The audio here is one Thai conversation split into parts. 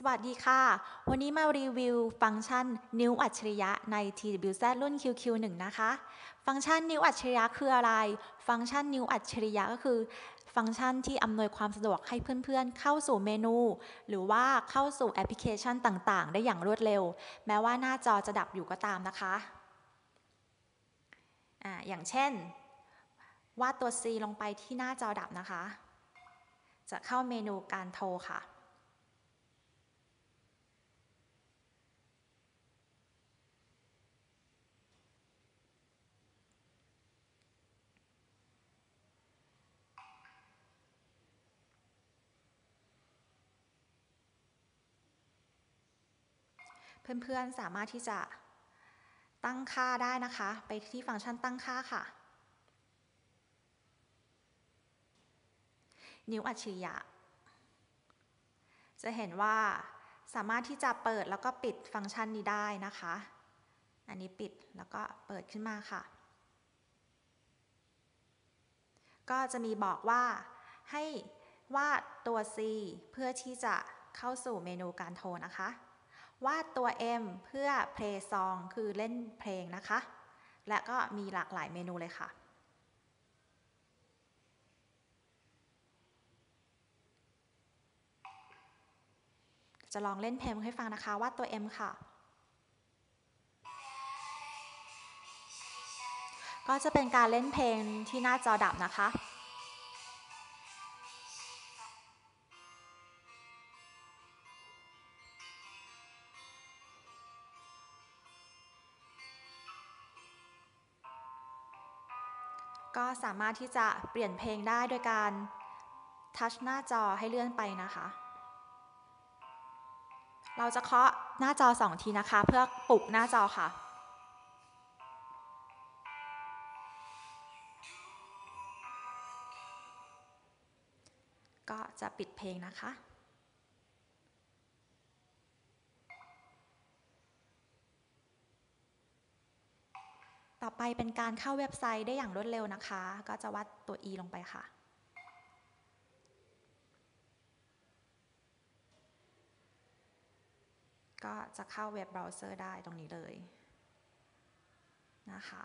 สวัสดีค่ะ วันนี้มารีวิวฟังก์ชันนิ้วอัจฉริยะใน TWZ รุ่น QQ1 นะคะ ฟังก์ชันนิ้วอัจฉริยะคืออะไร ฟังก์ชันนิ้วอัจฉริยะก็คือ ฟังก์ชันที่อำนวยความสะดวกให้เพื่อนๆ เข้าสู่เมนู หรือว่าเข้าสู่แอปพลิเคชันต่างๆ ได้อย่างรวดเร็ว แม้ว่าหน้าจอจะดับอยู่ก็ตามนะคะอ่าอย่างเช่น วาดตัว C ลงไปที่หน้าจอดับนะคะ จะเข้าเมนูการโทรค่ะ เพื่อนๆสามารถที่จะตั้งค่าได้นะคะ ไปที่ฟังก์ชันตั้งค่าค่ะ นิ้วอัจฉริยะ จะเห็นว่าสามารถที่จะเปิดแล้วก็ปิดฟังก์ชันนี้ได้นะคะ อันนี้ปิดแล้วก็เปิดขึ้นมาค่ะ ก็จะมีบอกว่าให้วาดตัว C เพื่อที่จะเข้าสู่เมนูการโทรนะคะ วาดตัว M เพื่อ play song คือเล่นเพลงนะคะ และก็มีหลากหลายเมนูเลยค่ะ จะลองเล่นเพลงให้ฟังนะคะวาดตัว M ค่ะ ก็จะเป็นการเล่นเพลงที่หน้าจอดับนะคะ ก็สามารถที่จะเปลี่ยนเพลงได้โดยการทัชหน้าจอให้เลื่อนไปนะคะ เราจะเคาะหน้าจอสองทีนะคะ เพื่อปลุกหน้าจอค่ะ ก็จะปิดเพลงนะคะ ต่อไปเป็นการเข้าเว็บไซต์ได้อย่างรวดเร็วนะคะ ก็จะวัดตัว e ลงไปค่ะ ก็จะเข้าเว็บเบราว์เซอร์ได้ตรงนี้เลยนะคะ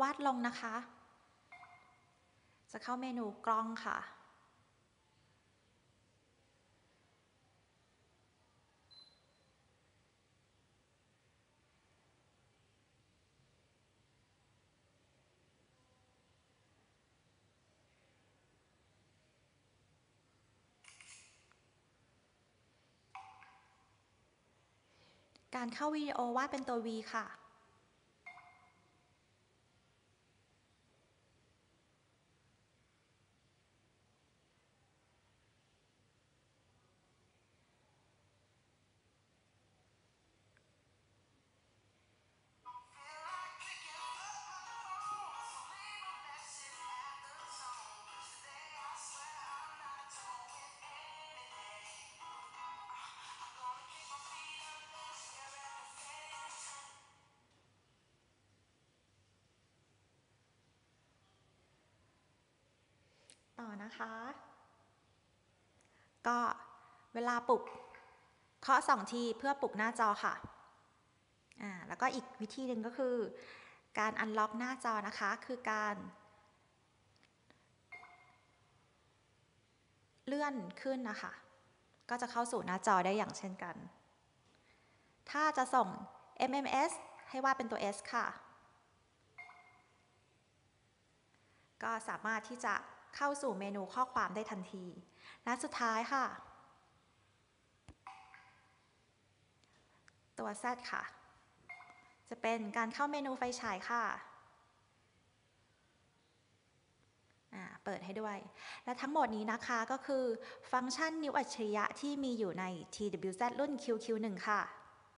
วาดลงนะคะ จะเข้าเมนูกล้องค่ะ การเข้าวิดีโอวาดเป็นตัว V ค่ะ นะคะ ก็เวลาปลุกเคาะสองทีเพื่อปลุกหน้าจอค่ะอ่าแล้วก็อีกวิธีหนึ่งก็คือ การอันล็อกหน้าจอนะคะ คือการ เลื่อนขึ้นนะคะ ก็จะเข้าสู่หน้าจอได้อย่างเช่นกัน ถ้าจะส่ง MMS ให้ว่าเป็นตัว S ค่ะ ก็สามารถที่จะ เข้าสู่เมนูข้อความได้ทันที และสุดท้ายค่ะ ตัว Z ค่ะ จะเป็นการเข้าเมนูไฟฉายค่ะเปิดให้ด้วย และทั้งหมดนี้นะคะก็คือฟังก์ชันนิ้วอัจฉริยะที่มีอยู่ใน TWZ รุ่น QQ1 ค่ะ